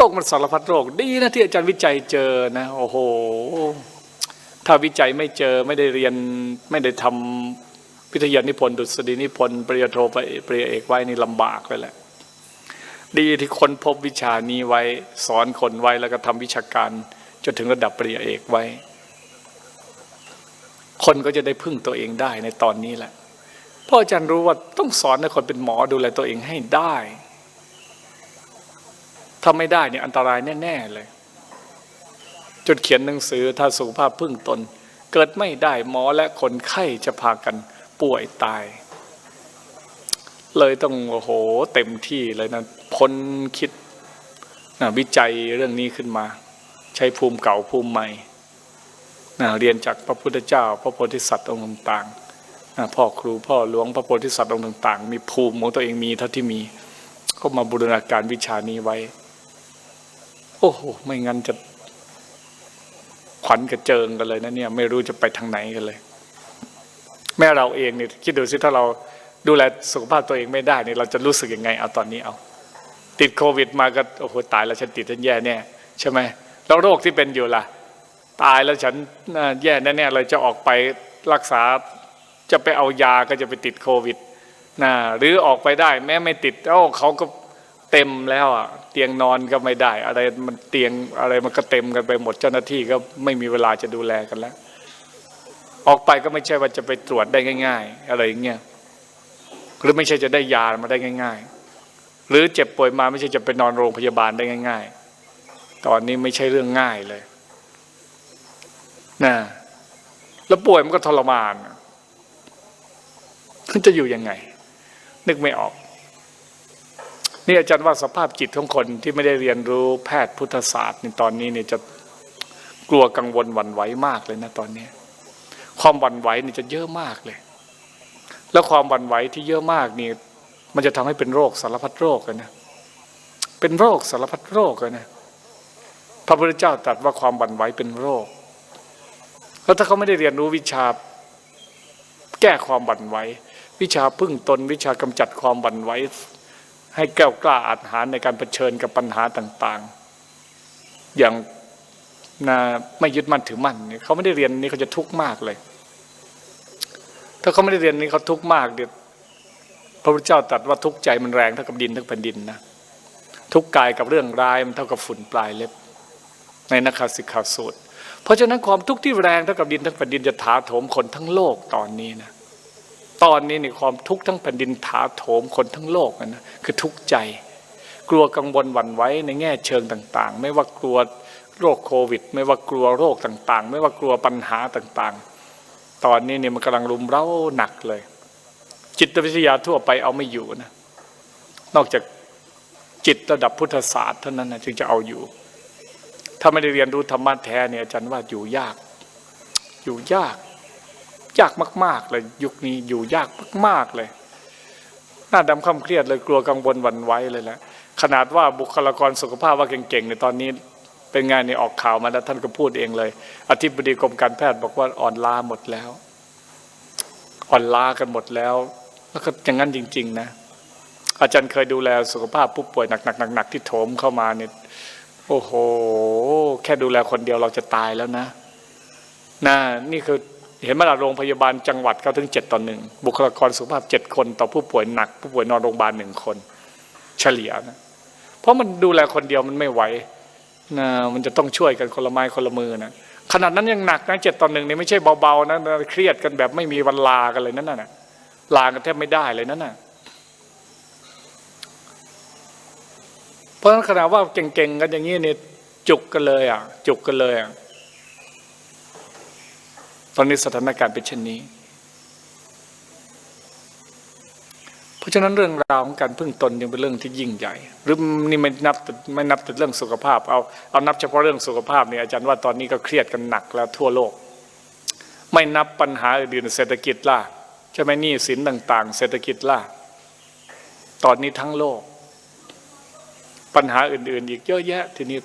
โรคมันสารพัดโรค ดีนะที่อาจารย์วิจัยเจอนะ โอ้โห ถ้าวิจัยไม่เจอไม่ได้เรียนไม่ได้ทำวิทยานิพนธ์ดุษฎีนิพนธ์ปริญญาโทไปปริญญาเอกไว้นี่ลำบากเลยแหละ ดีที่คนพบวิชานี้ไว้สอนคนไว้แล้วก็ทำวิชาการจนถึงระดับปริญญาเอกไว้ คนก็จะได้พึ่งตัวเองได้ในตอนนี้แหละเพราะอาจารย์รู้ว่าต้องสอนให้คนเป็นหมอดูแลตัวเองให้ได้ ถ้าไม่ได้เนี่ยอันตรายแน่ ๆ เลยจนเขียนหนังสือถ้าสุขภาพพึ่งตน เกิดไม่ได้หมอและคนไข้จะพากันป่วยตาย เลยต้องโอ้โหเต็มที่เลยนะพ้นคิดนะวิจัยเรื่องนี้ขึ้นมา ใช้ภูมิเก่าภูมิใหม่นะเรียนจากพระพุทธเจ้า พระโพธิสัตว์องค์ต่างๆนะพ่อครูพ่อหลวงพระโพธิสัตว์องค์ต่าง ๆ มีภูมิของตัวเองมีเท่าที่มีก็มาบูรณาการวิชานี้ไว้ โอ้โห ไม่งั้นจะขวัญกระเจิงกันเลยนะเนี่ย ไม่รู้จะไปทางไหนกันเลย แม่เราเองเนี่ยคิดดูสิถ้าเราดูแลสุขภาพตัวเองไม่ได้เนี่ยเราจะรู้สึกยังไงเอาตอนนี้เอา ติดโควิดมาก็โอ้โหตายแล้วฉันติดฉันแย่แน่ใช่ไหมแล้วโรคที่เป็นอยู่ล่ะ ตายแล้วฉันน่แย่แน่ๆเลยจะออกไปรักษาจะไปเอายาก็จะไปติดโควิดนะหรือออกไปได้ แม้ไม่ติดเอ้เขาก็ เต็มแล้วอะเตียงนอนก็ไม่ได้ อะไรมันเตียงอะไรมันก็เต็มกันไปหมดเจ้าหน้าที่ก็ไม่มีเวลาจะดูแลกันแล้ว ออกไปก็ไม่ใช่ว่าจะไปตรวจได้ง่าย ๆ อะไรอย่างเงี้ยหรือไม่ใช่จะได้ยามาได้ง่าย ๆ หรือเจ็บป่วยมาไม่ใช่จะไปนอนโรงพยาบาลได้ง่าย ๆ ตอนนี้ไม่ใช่เรื่องง่ายเลยนะแล้วป่วยมันก็ทรมานมันจะอยู่ยังไง นึกไม่ออก นี่อาจารย์ว่าสภาพจิตของคนที่ไม่ได้เรียนรู้แพทย์พุทธศาสตร์ในตอนนี้เนี่ยจะกลัวกังวลหวั่นไหวมากเลยนะตอนนี้ความหวั่นไหวนี่จะเยอะมากเลย แล้วความหวั่นไหวที่เยอะมากนี่มันจะทำให้เป็นโรคสารพัดโรคเลยนะเป็นโรคสารพัดโรคเลยนะพระพุทธเจ้าตรัสว่าความหวั่นไหวเป็นโรค แล้วถ้าเขาไม่ได้เรียนรู้วิชาแก้ความหวั่นไหว วิชาพึ่งตนวิชากำจัดความหวั่นไหว ให้แก้วกล้าอาหารในการเผชิญกับปัญหาต่างๆ อย่างนะไม่ยึดมั่นถือมั่นเขาไม่ได้เรียนนี้เขาจะทุกข์มากเลย ถ้าเขาไม่ได้เรียนนี้เขาทุกข์มากเดี๋ยวพระพุทธเจ้าตรัสว่าทุกข์ใจมันแรงเท่ากับดินทั้งแผ่นดินนะทุกข์กายกับเรื่องร้ายมันเท่ากับฝุ่นปลายเล็บ ในนักขาสิกขาสูตร เพราะฉะนั้นความทุกข์ที่แรงเท่ากับดินทั้งแผ่นดินจะถาโถมคนทั้งโลกตอนนี้นะ ตอนนี้ในความทุกข์ทั้งแผ่นดินถาโถมคนทั้งโลกนะคือทุกข์ใจ กลัวกังวลหวั่นไหวในแง่เชิงต่างๆ ไม่ว่ากลัวโรคโควิด ไม่ว่ากลัวโรคต่างๆ ไม่ว่ากลัวปัญหาต่างๆ ตอนนี้เนี่ยมันกำลังรุมเร้าหนักเลย จิตวิทยาทั่วไปเอาไม่อยู่นะนอกจากจิตระดับพุทธศาสตร์เท่านั้นนะจึงจะเอาอยู่ ถ้าไม่ได้เรียนรู้ธรรมะแท้เนี่ยอาจารย์ว่าอยู่ยาก อยู่ยาก ยากมาก ๆ เลย ยุคนี้อยู่ยากมาก ๆ เลย หน้าดำค่ำเครียดเลยกลัวกังวลหวั่นไหวเลยแหละขนาดว่าบุคลากรสุขภาพว่าเก่งๆในตอนนี้เป็นไงในออกข่าวมาแล้วท่านก็พูดเองเลย อธิบดีกรมการแพทย์บอกว่าอ่อนล้าหมดแล้ว อ่อนล้ากันหมดแล้ว แล้วก็อย่างนั้นจริง ๆ นะ อาจารย์เคยดูแลสุขภาพผู้ป่วยหนักๆๆที่โถมเข้ามาเนี่ยโอ้โห แค่ดูแลคนเดียวเราจะตายแล้วนะนะนี่คือ เห็นไหมล่ะโรงพยาบาลจังหวัดเขาถึงเจ็ดต่อหนึ่งบุคลากรสุขภาพเจ็ดคน ต่อผู้ป่วยหนัก ผู้ป่วยนอนโรงพยาบาลหนึ่งคน เฉลี่ยนะเพราะมันดูแลคนเดียวมันไม่ไหวนะมันจะต้องช่วยกันคนละไม้คนละมือนะขนาดนั้นยังหนักนะเจ็ดต่อหนึ่งนี่ไม่ใช่เบาๆนะเครียดกันแบบไม่มีวันลากันเลยนั่นน่ะลากันแทบไม่ได้เลยนั่นน่ะเพราะฉะนั้นขนาดว่าเก่งๆกันอย่างนี้เนี่ยจุกกันเลยอะ จุกกันเลยอะ ตอนนี้สถานการณ์เป็นเช่นนี้ เพราะฉะนั้นเรื่องราวของการพึ่งตนยังเป็นเรื่องที่ยิ่งใหญ่ หรือนี่ไม่นับไม่นับแต่เรื่องสุขภาพ เอาเอานับเฉพาะเรื่องสุขภาพเนี่ยอาจารย์ว่าตอนนี้ก็เครียดกันหนักแล้วทั่วโลก ไม่นับปัญหาอื่นเศรษฐกิจล่ะใช่ไหมหนี่สินต่าง ๆ เศรษฐกิจล่ะตอนนี้ทั้งโลก ปัญหาอื่น ๆ อีกเยอะแยะ ทีนี้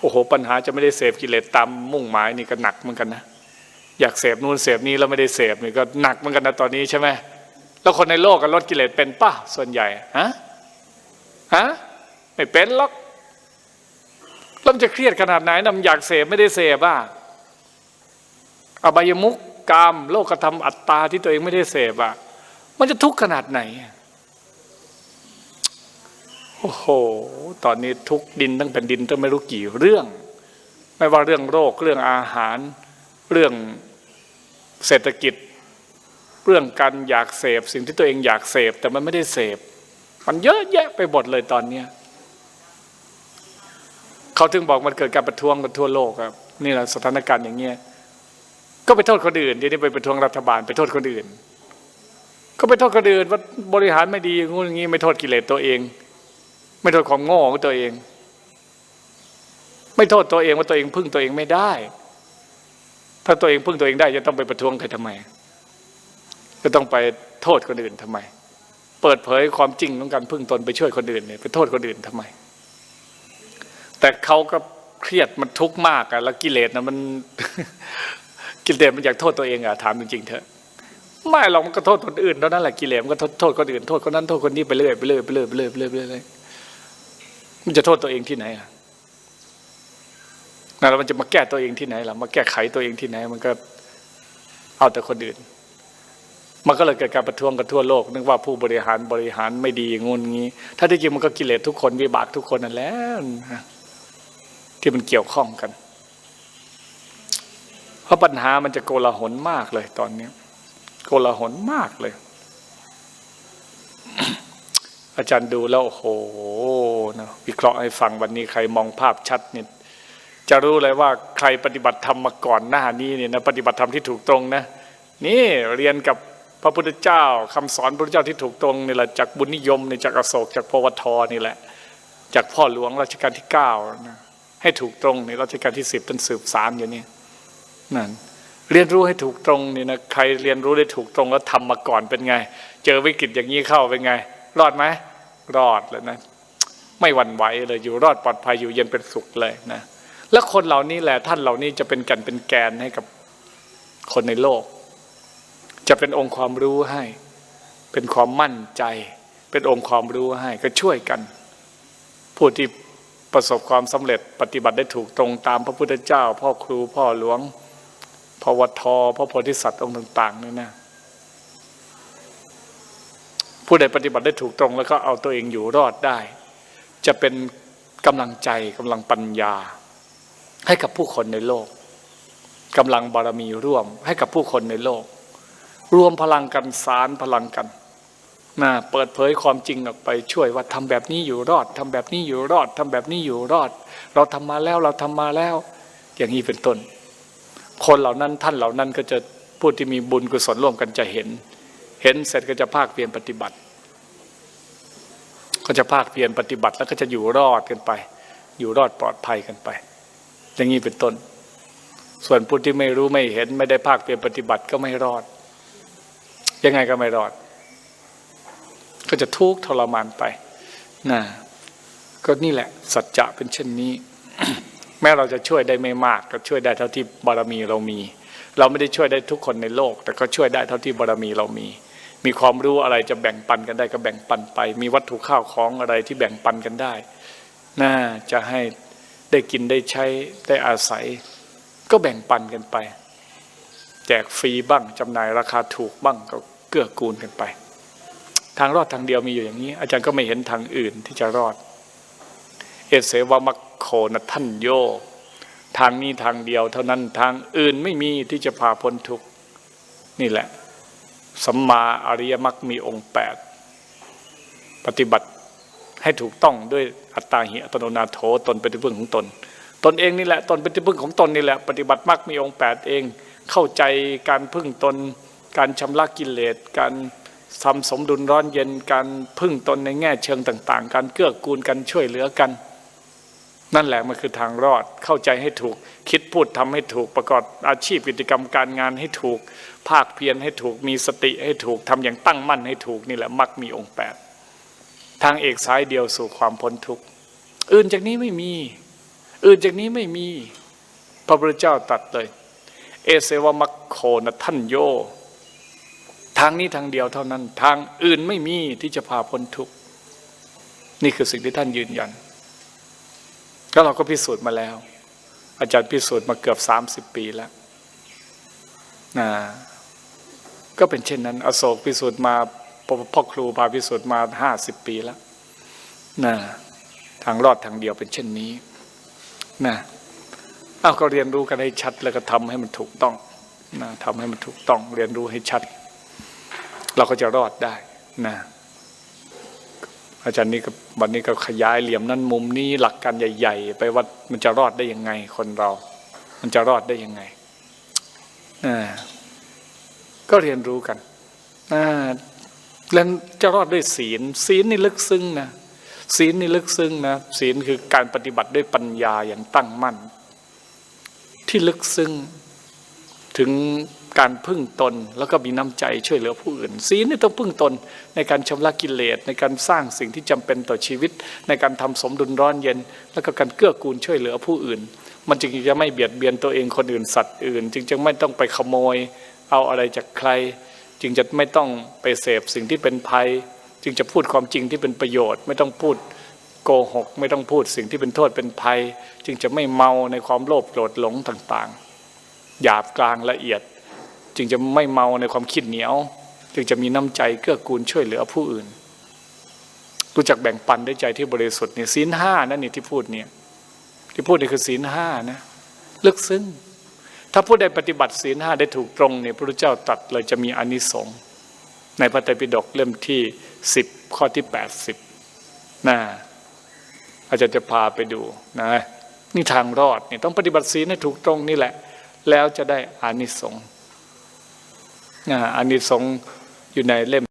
โอ้โห ปัญหาจะไม่ได้เสพกิเลสตามมุ่งหมายนี่ก็หนักเหมือนกันนะ อยากเสพนู่นเสพนี้แล้วไม่ได้เสพนี่ก็หนักเหมือนกันนะตอนนี้ใช่ไหมแล้วคนในโลกกันลดกิเลสเป็นป่ะส่วนใหญ่ฮะฮะไม่เป็นหรอกแล้วจะเครียดขนาดไหนนะมันอยากเสพไม่ได้เสพอะอบายมุกกามโลกธรรมอัตตาที่ตัวเองไม่ได้เสพอะมันจะทุกข์ขนาดไหนโอ้โห ตอนนี้ทุกดินตั้งแผ่นดินตั้งไม่รู้กี่เรื่อง ไม่ว่าเรื่องโรคเรื่องอาหาร เรื่อง เศรษฐกิจเรื่องการอยากเสพสิ่งที่ตัวเองอยากเสพแต่มันไม่ได้เสพ มันเยอะแยะไปหมดเลยตอนเนี้ยเขาถึงบอกมันเกิดการประท้วงกันทั่วโลกครับนี่แหละสถานการณ์อย่างเงี้ยก็ไปโทษคนอื่นทีนี้ไปประท้วงรัฐบาลไปโทษคนอื่น ก็ไปโทษคนอื่นว่าบริหารไม่ดีงูอย่างงี้ไม่โทษกิเลสตัวเอง ไม่โทษความโง่ของตัวเอง ไม่โทษตัวเองว่าตัวเองพึ่งตัวเองไม่ได้ ถ้าตัวเองพึ่งตัวเองได้จะต้องไปประท้วงใครทำไม จะต้องไปโทษคนอื่นทำไม เปิดเผยความจริงของการพึ่งตนไปช่วยคนอื่นเนี่ยไปโทษคนอื่นทำไม แต่เขาก็เครียดมันทุกข์มากอะแล้วกิเลสนะมันกิเลสมันอยากโทษตัวเองอะถามจริงๆเถอะไม่หรอกมันก็โทษคนอื่นเท่านั้นแหละกิเลสมันก็โทษคนอื่นโทษคนนั้นโทษคนนี้ไปเรื่อยไปเรื่อยไปเรื่อยไปเรื่อยไปเรื่อยมันจะโทษตัวเองที่ไหนอะ แล้วมันจะมาแก้ตัวเองที่ไหนล่ะมาแก้ไขตัวเองที่ไหน มันก็เอาแต่คนอื่น มันก็เลยเกิดการประท้วงกันทั่วโลกนึกว่าผู้บริหารบริหารไม่ดีงุนงี้ ถ้าที่จริงมันก็กิเลสทุกคนวิบากทุกคนนั่นแหละที่มันเกี่ยวข้องกัน เพราะปัญหามันจะโกลาหลมากเลยตอนนี้โกลาหลมากเลย อาจารย์ดูแล้วโอ้โหนะวิเคราะห์ให้ฟังวันนี้ใครมองภาพชัดเนี่ย จะรู้เลยว่าใครปฏิบัติธรรมมาก่อนหน้านี้เนี่ยนะปฏิบัติธรรมที่ถูกตรงนะ นี่เรียนกับพระพุทธเจ้าคำสอนพระพุทธเจ้าที่ถูกตรงนี่แหละจากบุญนิยมในจากอโศกจากพวทนี่แหละ จากพ่อหลวงรัชกาลที่เก้านะให้ถูกตรงในรัชกาลที่สิบเป็นสืบสารอยู่นี่นั่นเรียนรู้ให้ถูกตรงนี่นะใครเรียนรู้ได้ถูกตรงแล้วทำมาก่อนเป็นไง เจอวิกฤตอย่างนี้เข้าเป็นไง รอดไหมรอดเลยนะ ไม่หวั่นไหวเลยอยู่รอดปลอดภัยอยู่เย็นเป็นสุขเลยนะ แล้วคนเหล่านี้แหละท่านเหล่านี้จะเป็นกันเป็นแกนให้กับคนในโลก จะเป็นองค์ความรู้ให้ เป็นความมั่นใจ เป็นองค์ความรู้ให้ก็ช่วยกัน ผู้ที่ประสบความสำเร็จปฏิบัติได้ถูกตรงตามพระพุทธเจ้า พ่อครูพ่อหลวงพอวัทพระโพธิสัตว์องค์ต่างๆนี่นะผู้ใดปฏิบัติได้ถูกตรงแล้วก็เอาตัวเองอยู่รอดได้ จะเป็นกำลังใจกำลังปัญญา ให้กับผู้คนในโลกกำลังบารมีร่วมให้กับผู้คนในโลก รวมพลังกันสารพลังกันนะเปิดเผยความจริงออกไปช่วยว่าทำแบบนี้อยู่รอดทำแบบนี้อยู่รอดทำแบบนี้อยู่รอด เราทำมาแล้วเราทำมาแล้ว อย่างนี้เป็นต้น คนเหล่านั้นท่านเหล่านั้นก็จะผู้ที่มีบุญกุศลร่วมกันจะเห็น เห็นเสร็จก็จะภาคเพียรปฏิบัติ ก็จะภาคเพียรปฏิบัติแล้วก็จะอยู่รอดกันไป อยู่รอดปลอดภัยกันไป อย่างนี้เป็นต้น ส่วนผู้ที่ไม่รู้ไม่เห็นไม่ได้ภาคเพียรปฏิบัติก็ไม่รอด ยังไงก็ไม่รอด ก็จะทุกข์ทรมานไปนะก็นี่แหละ สัจจะเป็นเช่นนี้ แม้เราจะช่วยได้ไม่มาก ก็ช่วยได้เท่าที่บารมีเรามี เราไม่ได้ช่วยได้ทุกคนในโลก แต่ก็ช่วยได้เท่าที่บารมีเรามี มีความรู้อะไรจะแบ่งปันกันได้ก็แบ่งปันไป มีวัตถุข้าวของอะไรที่แบ่งปันกันได้ น่าจะให้ ได้กินได้ใช้ได้อาศัย ก็แบ่งปันกันไป แจกฟรีบ้างจำหน่ายราคาถูกบ้างก็เกื้อกูลกันไป ทางรอดทางเดียวมีอยู่อย่างนี้ อาจารย์ก็ไม่เห็นทางอื่นที่จะรอด เอเสวามัคโคนะท่านโยทางนี้ทางเดียวเท่านั้นทางอื่นไม่มีที่จะพาพ้นทุกข์นี่แหละสัมมาอริยมรรคมีองค์แปดปฏิบัติ ให้ถูกต้องด้วยอัตตาหิอัตโนนาโถตนเป็นที่พึ่งของตน ตนเองนี่แหละตนเป็นที่พึ่งของตนนี่แหละปฏิบัติมรรคมีองค์แปดเอง เข้าใจการพึ่งตน การชำระกิเลส การทำสมดุลร้อนเย็นการพึ่งตนในแง่เชิงต่าง ๆ การเกื้อกูลกันช่วยเหลือกัน นั่นแหละมันคือทางรอดเข้าใจให้ถูก คิดพูดทำให้ถูกประกอบอาชีพกิจกรรมการงานให้ถูก ภาคเพียรให้ถูกมีสติให้ถูกทำอย่างตั้งมั่นให้ถูกนี่แหละมักมีองค์แปดางเอกสายเดียวสู่ความพ้นทุกข์อื่นจากนี้ไม่มี อื่นจากนี้ไม่มี พระพุทธเจ้าตรัสเลย เอเสวมัคโคนะท่านโย ทางนี้ทางเดียวเท่านั้น ทางอื่นไม่มีที่จะพาพ้นทุกข์นี่คือสิ่งที่ท่านยืนยันแล้วเราก็พิสูจน์มาแล้ว อาจารย์พิสูจน์มาเกือบสามสิบปีแล้วนะก็เป็นเช่นนั้น อโศกพิสูจน์มา พ่อครูพาพิสูจน์มาห้าสิบปีแล้วนะทางรอดทางเดียวเป็นเช่นนี้นะเอาก็เรียนรู้กันให้ชัดแล้วก็ทำให้มันถูกต้องนะทำให้มันถูกต้อง เรียนรู้ให้ชัด เราก็จะรอดได้นะอาจารย์นี่ก็วันนี้ก็ขยายเหลี่ยมนั้นมุมนี้หลักการใหญ่ ๆ ไปว่ามันจะรอดได้ยังไง คนเรา มันจะรอดได้ยังไงอ่าก็เรียนรู้กันอ่า แล้วจะรอดด้วยศีล ศีลนี่ลึกซึ้งนะศีลนี่ลึกซึ้งนะศีลคือการปฏิบัติด้วยปัญญาอย่างตั้งมั่น ที่ลึกซึ้งถึงการพึ่งตนแล้วก็มีน้ำใจช่วยเหลือผู้อื่น ศีลนี่ต้องพึ่งตนในการชำระกิเลสในการสร้างสิ่งที่จำเป็นต่อชีวิต ในการทำสมดุลร้อนเย็น แล้วก็การเกื้อกูลช่วยเหลือผู้อื่น มันจึงจะไม่เบียดเบียนตัวเองคนอื่นสัตว์อื่น จึงจะไม่ต้องไปขโมย เอาอะไรจากใคร จึงจะไม่ต้องไปเสพสิ่งที่เป็นภัย จึงจะพูดความจริงที่เป็นประโยชน์ ไม่ต้องพูดโกหก ไม่ต้องพูดสิ่งที่เป็นโทษเป็นภัย จึงจะไม่เมาในความโลภโกรธหลงต่างๆ หยาบกลางละเอียด จึงจะไม่เมาในความคิดเหนียว จึงจะมีน้ำใจเกื้อกูลช่วยเหลือผู้อื่น รู้จักแบ่งปันด้วยใจที่บริสุทธิ์เนี่ยศีลห้านั่นนี่ที่พูดเนี่ยที่พูดนี่คือศีลห้านะลึกซึ้ง ถ้าผู้ใดปฏิบัติศีลห้าได้ถูกตรงเนี่ยพระพุทธเจ้าตรัสเลยจะมีอนิสงส์ในพระไตรปิฎกเล่มที่สิบข้อที่แปดสิบนะอาจารย์จะพาไปดูนะนี่ทางรอดเนี่ยต้องปฏิบัติศีลให้ถูกตรงนี่แหละ แล้วจะได้อานิสงส์อานิสงส์อยู่ในเล่ม